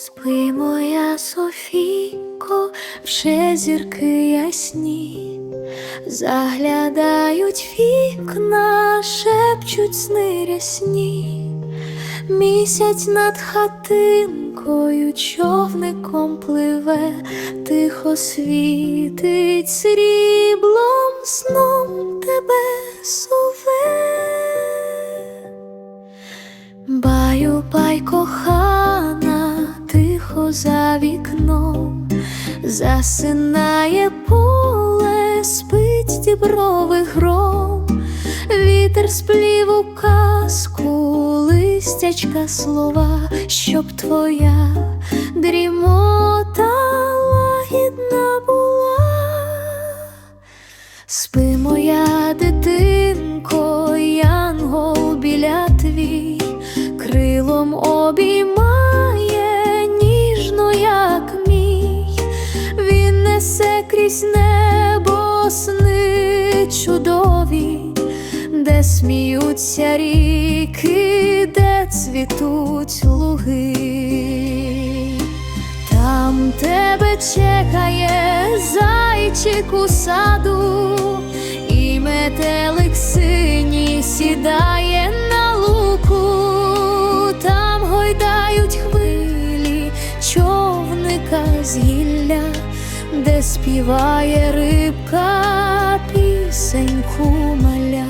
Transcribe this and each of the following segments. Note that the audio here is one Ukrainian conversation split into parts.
Спи, моя Софійко, вже зірки ясні, заглядають вікна, шепчуть сни рясні. Місяць над хатинкою човником пливе, тихо світить сріблом сном тебе за вікном, засинає поле, спить дібровий гром, вітер сплів у казку, листячка слова, щоб твоя дрімота лагідна була. Спи, моя дитинко, янгол біля твій, крилом обіймає крізь небо сни чудові, де сміються ріки, де цвітуть луги. Там тебе чекає зайчик у саду, і метелик синій сідає на луку, там гойдають хвилі човника з гілля, де співає рибка пісеньку маля.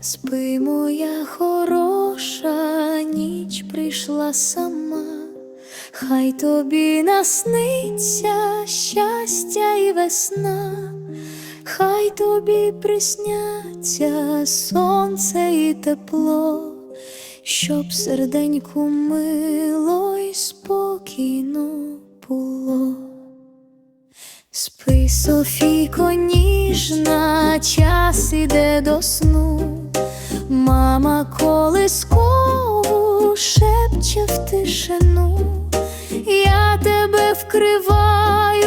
Спи, моя хороша, ніч прийшла сама, хай тобі насниться щастя і весна, хай тобі присняться сонце і тепло, щоб серденьку мило й спокійно було. Спи, Софійко, ніжна, час іде до сну, мама колискову шепче в тишину, я тебе вкриваю